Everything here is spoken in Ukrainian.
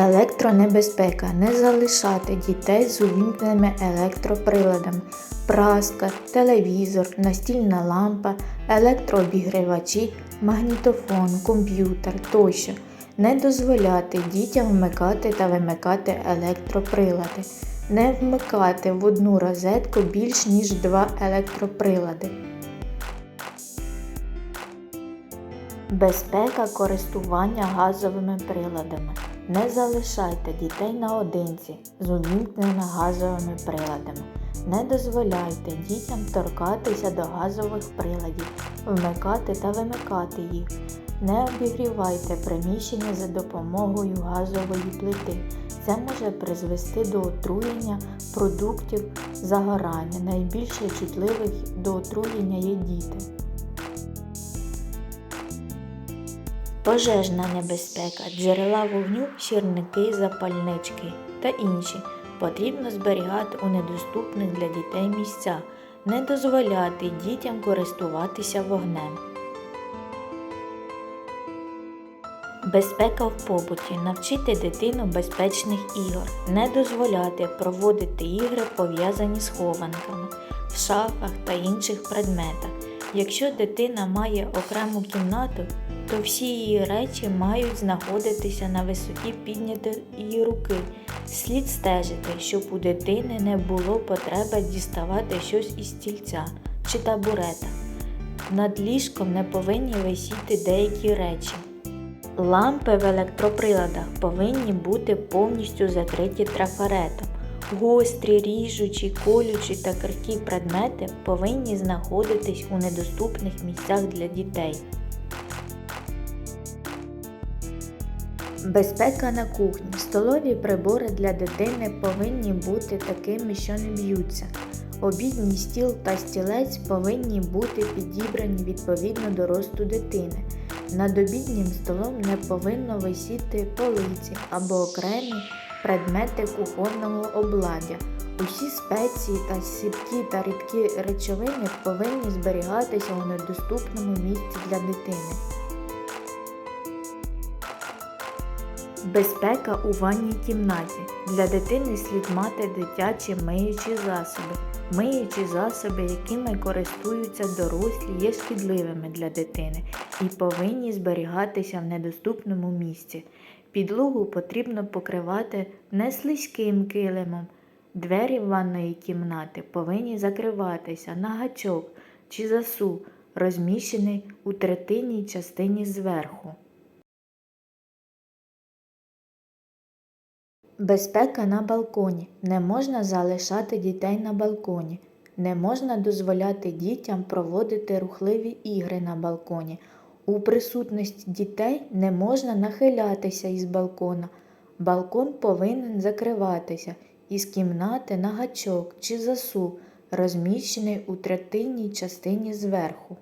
Електронебезпека. Не залишати дітей з увімкненими електроприладами. Праска, телевізор, настільна лампа, електрообігрівачі, магнітофон, комп'ютер тощо. Не дозволяти дітям вмикати та вимикати електроприлади. Не вмикати в одну розетку більш ніж два електроприлади. Безпека користування газовими приладами. Не залишайте дітей наодинці з увімкненими газовими приладами. Не дозволяйте дітям торкатися до газових приладів, вмикати та вимикати їх. Не обігрівайте приміщення за допомогою газової плити. Це може призвести до отруєння продуктів загорання. Найбільше чутливих до отруєння є діти. Пожежна небезпека, джерела вогню, сірники, запальнички та інші потрібно зберігати у недоступних для дітей місцях, не дозволяти дітям користуватися вогнем. Безпека в побуті. Навчити дитину безпечних ігор. Не дозволяти проводити ігри, пов'язані з хованками, в шафах та інших предметах. Якщо дитина має окрему кімнату, то всі її речі мають знаходитися на висоті піднятої руки. Слід стежити, щоб у дитини не було потреби діставати щось із стільця чи табурета. Над ліжком не повинні висіти деякі речі. Лампи в електроприладах повинні бути повністю закриті трафаретом. Гострі, ріжучі, колючі та крихкі предмети повинні знаходитись у недоступних місцях для дітей. Безпека на кухні. Столові прибори для дитини повинні бути такими, що не б'ються. Обідній стіл та стілець повинні бути підібрані відповідно до росту дитини. Над обіднім столом не повинно висіти полиці або окремі предмети кухонного обладдя. Усі спеції та сіпкі та рідкі речовини повинні зберігатися у недоступному місці для дитини. Безпека у ванній кімнаті. Для дитини слід мати дитячі миючі засоби. Миючі засоби, якими користуються дорослі, є шкідливими для дитини і повинні зберігатися в недоступному місці. Підлогу потрібно покривати не слизьким килимом. Двері ванної кімнати повинні закриватися на гачок чи засув, розміщений у третинній частині зверху. Безпека на балконі. Не можна залишати дітей на балконі. Не можна дозволяти дітям проводити рухливі ігри на балконі. У присутності дітей не можна нахилятися із балкона. Балкон повинен закриватися із кімнати на гачок чи засув, розміщений у третинній частині зверху.